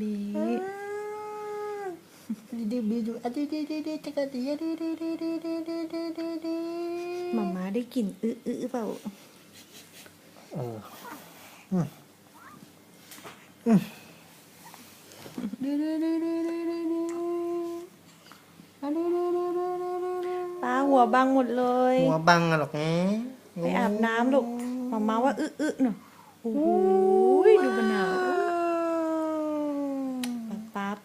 บีบีดูบีดูอะดีดีดีดีตะกะดีดีดีดีดีดีดีดีดีดีมาม่าได้กลิ่นอื้ออื้อเปล่าเอออืมอืมดูดูดูดูดูดูดูอะดูดูดูดูดูดูตาหัวบังหมดเลยหัวบังอะหรอกแงไปอาบน้ำลูกมาม่าว่าอื้ออื้อหน่อยโอ้โห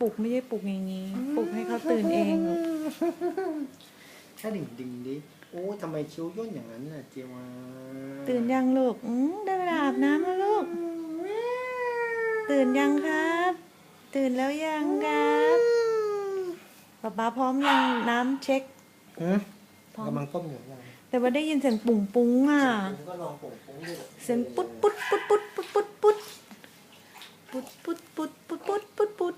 ป๊าป๊าปลุกไม่ใช่ปลุกอย่างนี้ ปลุกให้เขาตื่นเองลูกถ้าดิ่งดิ่งดิโอ้ทำไมคิ้วย่นอย่างนั้นน่ะเจวาตื่นยังลูกอืมได้เวลาอาบน้ำแล้วลูก ตื่นยังครับ ตื่นแล้วยังครับป๊าป๊าพร้อมยังน้ำเช็คหืมพร้อมกำลังต้มอยู่ยังแต่ว่าได้ยินเสียงปุ้งปุ้งอะผมก็ลองผมผมดูเสียงปุ๊ดปุ๊ดปุ๊ดปุ๊ดปุ๊ดปุ๊ดปุ๊ด ปุ๊ดปุ๊ดปุ๊ดปุ๊ดปุ๊ดปุ๊ดปุ๊ด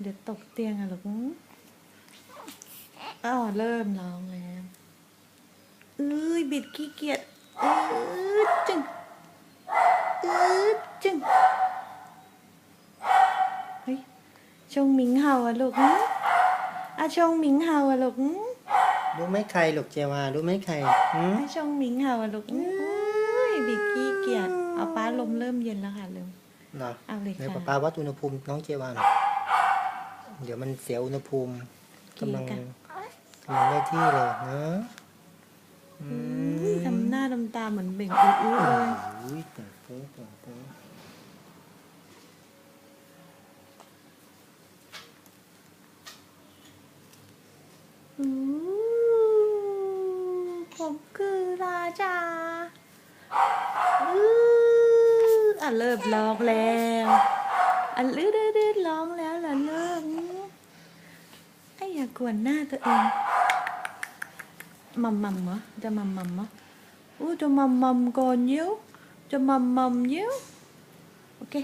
เดี๋ยวตกเตียงอะลูกอ้าวเริ่มร้องแล้วเอ้ยบิดขี้เกียจเอ้ยจึงเอ้ยจึงเฮ้ยชงหมิงเห่าอะลูกหึอชงหมิงเห่าอะลูก รู้ไหมใครหรอกเจวารู้ไหมใครหืมอาชงหมิงเห่าอะลูกหึโอ้ยบิดขี้เกียจเอาป้าลมเริ่มเย็นแล้วค่ะเร็วเนาะเอาเลยเดี๋ยวค่ะป้าป้าวัดอุณหภูมิน้องเจวาหน่อยเดี๋ยวมันเสียอุณหภูมิกำลังกำลังได้ที่เลยนะอือุ้ยมทำหน้าทำตาเหมือนเบ่งอื้อๆเลย อุ้ยแต่โป๊ะแต่โป๊ะ ผมคือราชาอืออะเริ่มร้องแล้วอะลื้อดื้อดื้อร้องแล้วล่ะเริ่มไอ้อย่ากวนหน้าตัวเองมัมมัมเหรอจะมัมมัมเหรออู้จะมัมมัมก่อนเยิ้วจะมัมมัมเยิ้วโอเค